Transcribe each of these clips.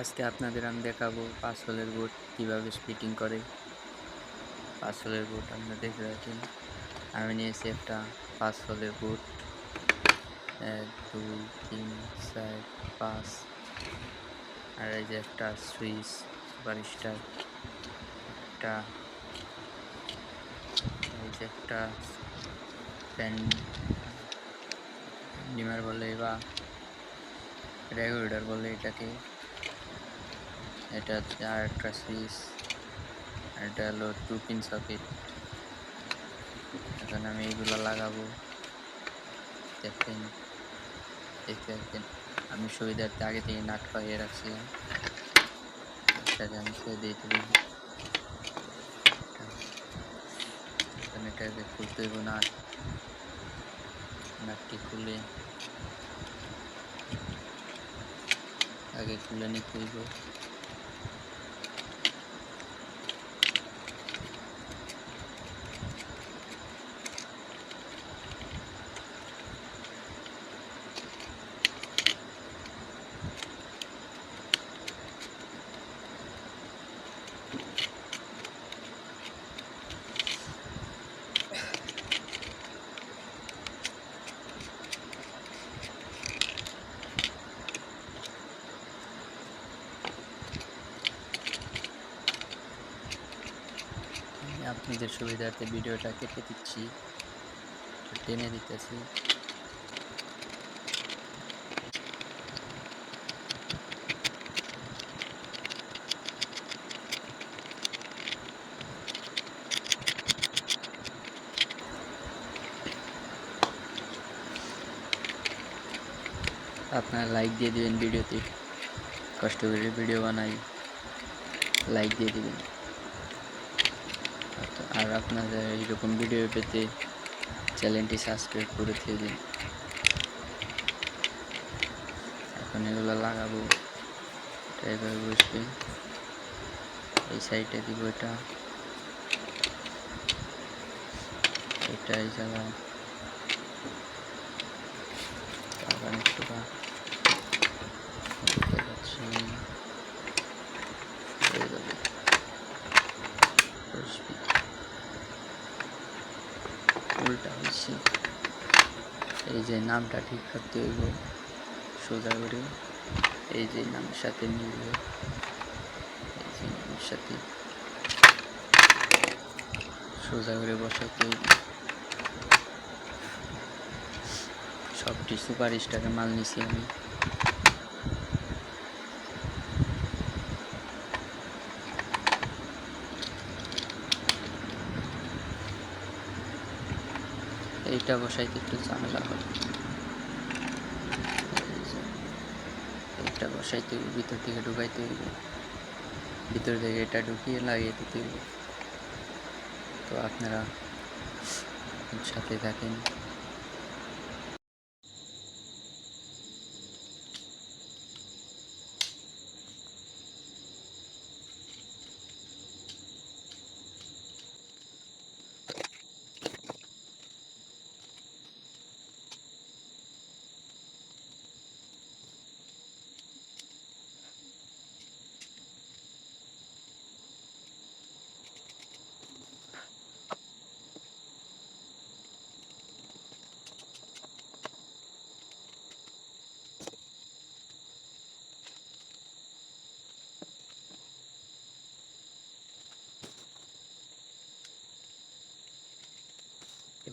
আজকে আপনাদের আমি দেখাবো পাঁচ হোলের বোট কীভাবে স্পিটিং করে। পাঁচ হোলের বোট আপনারা দেখে রাখেন আমি নিয়েছি একটা পাঁচ হোলের বোট। এক, দুই, তিন, চার, পাঁচ। আর এই যে একটা সুইচ সুপার স্টার একটা, এই যে একটা প্যান। ডিমার বলে বা রেগুলেটর বলে এটাকে। এটা হচ্ছে আর একটা সুইচ এটা হলো টু পিন সকেট এখন আমি এইগুলো লাগাবো। দেখেন, দেখতে দেখেন আমি সুবিধার্থে আগে থেকে নাট পাইয়ে এটাকে আমি ছেড়ে দিয়ে তুলি। এটাকে খুলতে হইব নাট, নাটটি খুলে আগে খুলে নিতে হইব আমি আপনাদের সুবিধার্থে ভিডিওটা কেটে দিচ্ছি। টেনে দিতেছি। আপনারা লাইক দিয়ে দিবেন ভিডিওতে। কষ্ট করে ভিডিও বানাই। লাইক দিয়ে দিবেন। আর- আপনাদের এইরকম ভিডিও পেতে চ্যানেলটি সাবস্ক্রাইব করে দিয়ে দিন। এখন এগুলো লাগাবো। এভাবে বসবে। এই সাইডে দিব এটা। এটা এই জায়গায়। আবার একটু বা দেখতে পাচ্ছি হয়ে যাবে বসবে উল্টা হয়েছে এই যে নামটা ঠিক করতে হইব, সোজা করে এই যে নামের সাথে মিলবে। এই যে নামের সাথে সোজা করে বসাতে সবটি সুপার স্টারের মাল নিছি আমি। এইটা বসাইতে একটু ঝামেলা হয় এটা বসাইতে ভিতর থেকে ঢুকাইতে হইবে। ভিতর থেকে এটা ঢুকিয়ে লাগিয়ে দিতে হইবে। তো আপনারা সাথে থাকেন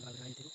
ভালো গাড়ি দেবো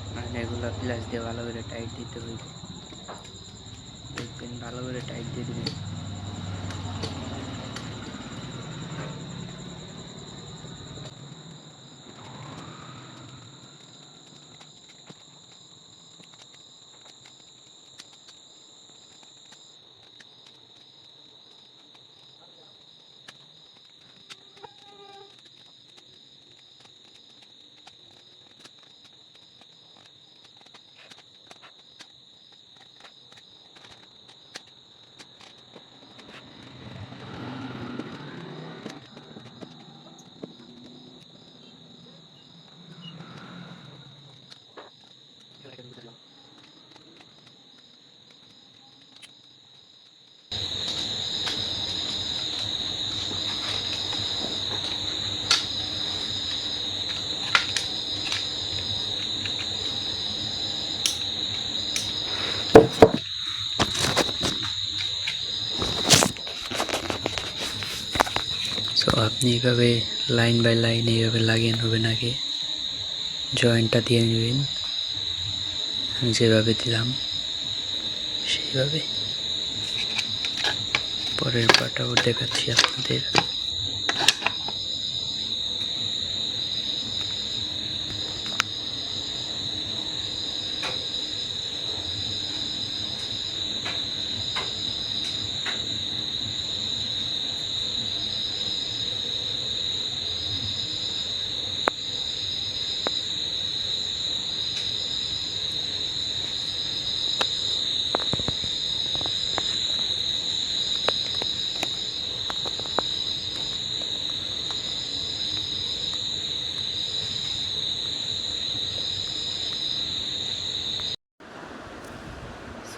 আর এগুলো প্লাস দিয়ে ভালো করে টাইট দিতে হইবে ভালো করে টাইট দিয়ে দিবেন। এইভাবে লাইন বাই লাইন এইভাবে লাগিয়ে নেবেন আগে। জয়েন্টটা দিয়ে নেবেন। আমি যেভাবে দিলাম, সেইভাবে। পরের পাটাও দেখাচ্ছি আপনাদের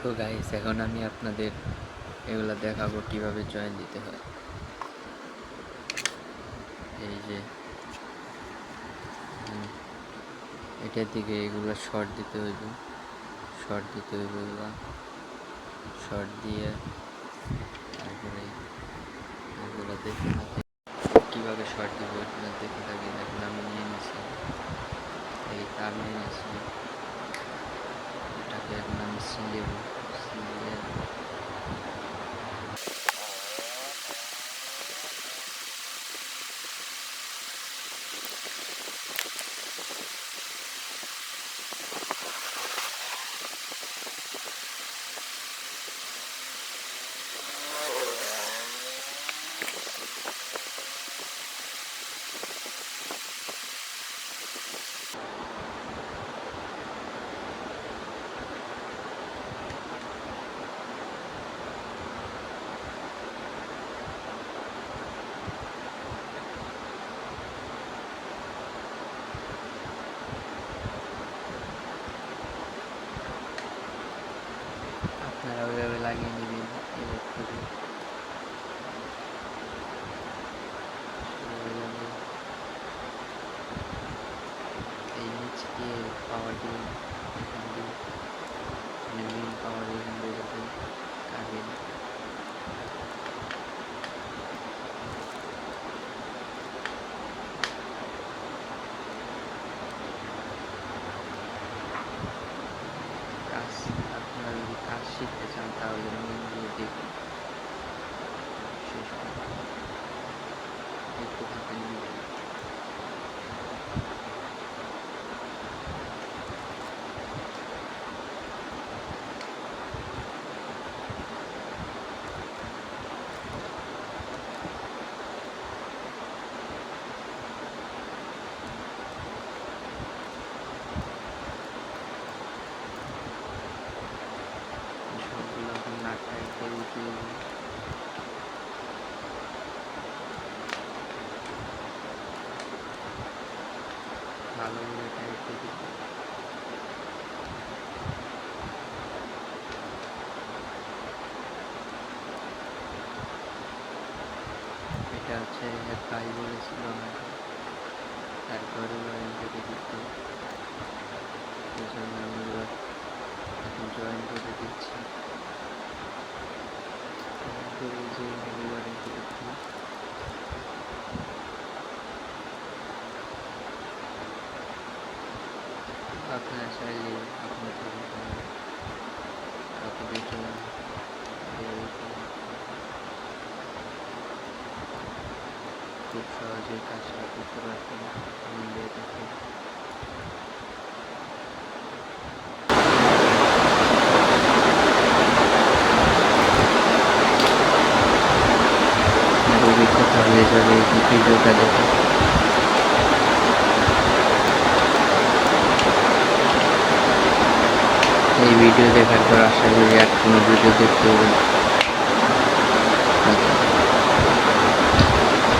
সো গাইস এখন আমি আপনাদের এগুলা দেখাবো কীভাবে জয়েন দিতে হয়। এই যে এটার দিকে এগুলো শর্ট দিতে হইব। শর্ট দিতে হইব এগুলা। শর্ট দিয়ে তারপরে এগুলো দেখে কীভাবে শর্ট দিব এগুলো দেখে থাকি। এখন আমি নিয়ে নিয়েছি এই তার নিয়ে নিয়েছি এটাকে এখন আমি সিলেব ね。you. ভালো করে। এটা হচ্ছে ভাই বলেছিল আমাকে। তারপরে জয়েন করে দিতে এই জন্য আমি এখন জয়েন করে দিচ্ছি। করে যে এবার রেখে দিচ্ছি আপনারা চাইলে আপনাদের কত খুব সহজেই কাজটা করতে পারবেন মন দিয়ে অভিজ্ঞতা হয়ে যাবে ভিডিওটা দেখে এই দেখার আশা করি আর কোনো ভিডিও দেখতে হবে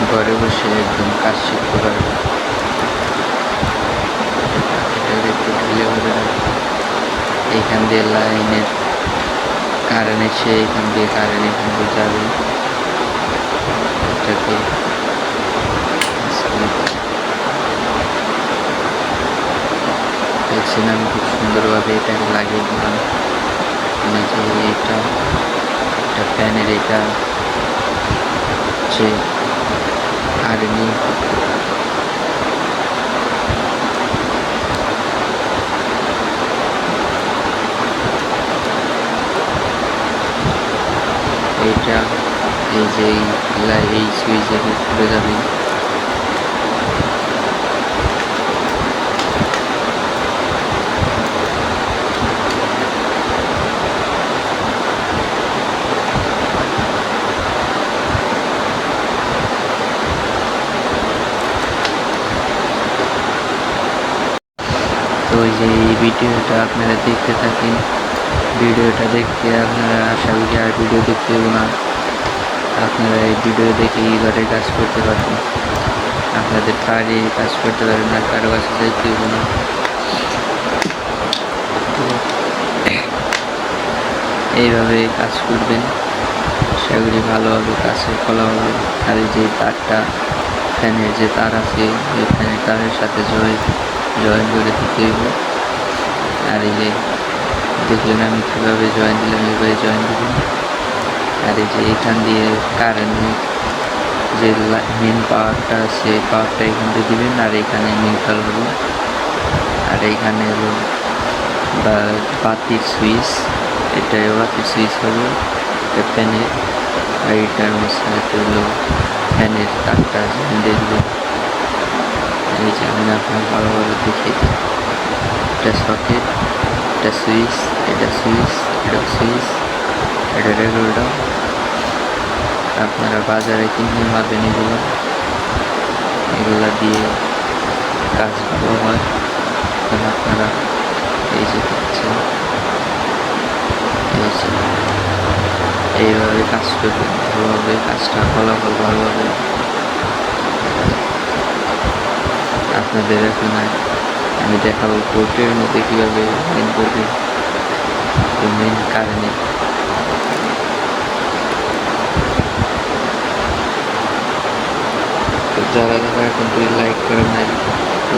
ঘরে বসে একদম কাজ শিখতে পারবে এটা দেখতে এইখান দিয়ে লাইনের কারেন্ট এসে এখান দিয়ে কারেন্ট এখান দিয়ে যাবে। এটাকে দেখছেন আমি খুব সুন্দরভাবে এটাকে লাগিয়ে দিলাম। মানে যে এটা এটা ফ্যানের এটা হচ্ছে আর্মি এইটা এই যে এই লাই- এই সুইচে ঘুরে যাবে তো ওই যে এই ভিডিওটা আপনারা দেখতে থাকেন। ভিডিওটা দেখতে আপনারা আশা করি আর ভিডিও দেখতে না। আপনারা এই ভিডিও দেখে এই ঘরে কাজ করতে পারবেন। আপনাদের বাড়ি কাজ করতে পারবেন আর কারও কাছে যাইতে না। এইভাবে কাজ করবেন। আশা করি ভালো হবে, কাজের ফলা হবে। আর যে তারটা, ফ্যানের যে তার আছে, এই ফ্যানের তারের সাথে জয় জয়েন করে দিতে হবে আর এই যে দেখলেন আমি কীভাবে জয়েন দিলাম এইভাবে জয়েন দিলাম। আর এই যে এখান দিয়ে কারেন্ট যে মেন পাওয়ারটা আছে পাওয়ারটা এখান দিয়ে দিবেন, আর এখানে নিউট্রাল হবে আর এইখানে হলো বা বাতির সুইচ এটা বাতির সুইচ হবে এটা ফ্যানের আর এটার সাথে হলো ফ্যানের তারটা দিল এই যে আমি আপনার ভালোভাবে দেখিয়ে দিই। এটা সকেট এটা সুইচ এটা সুইচ এটা সুইচ এটা রেগুলার আপনারা বাজারে কিনে পাবেন এগুলো এগুলা দিয়ে কাজ ভালো হয় আপনারা এই যে দেখছেন, এই যে এইভাবে কাজ করবেন, ভালোভাবে কাজটা ফলাফল ভালো হবে আপনাদের এখন আমি দেখাবো পোর্টের মধ্যে কীভাবে মেন করবে মেন কারণে। যারা যারা এখন তুই লাইক করে নাই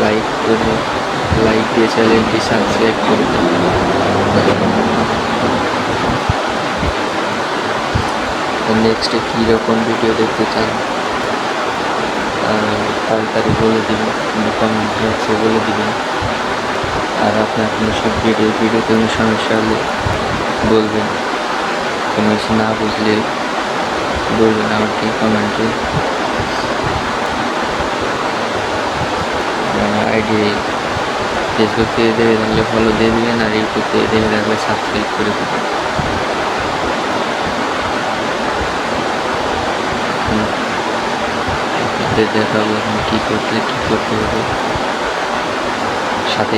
লাইক করে। লাইক দিয়ে চ্যানেলটি সাবস্ক্রাইব করে দেন নেক্সটে কীরকম ভিডিও দেখতে চান? তাড়াতাড়ি বলে দিবেন কমেন্ট বক্সে বলে দিবেন। আর আপনার কোনো সব ভিডিও ভিডিওতে কোনো সমস্যা হলে বলবেন। কোনো কিছু না বুঝলে বলবেন আমাকে কমেন্টে আইডি ফেসবুক থেকে দেখে থাকলে ফলো দিয়ে দেবেন আর ইউটিউব থেকে দেখে থাকলে সাবস্ক্রাইব করে দেবেন। আপনাদের দেখাবো এখন কী করতে কী করতে হবে সাথে।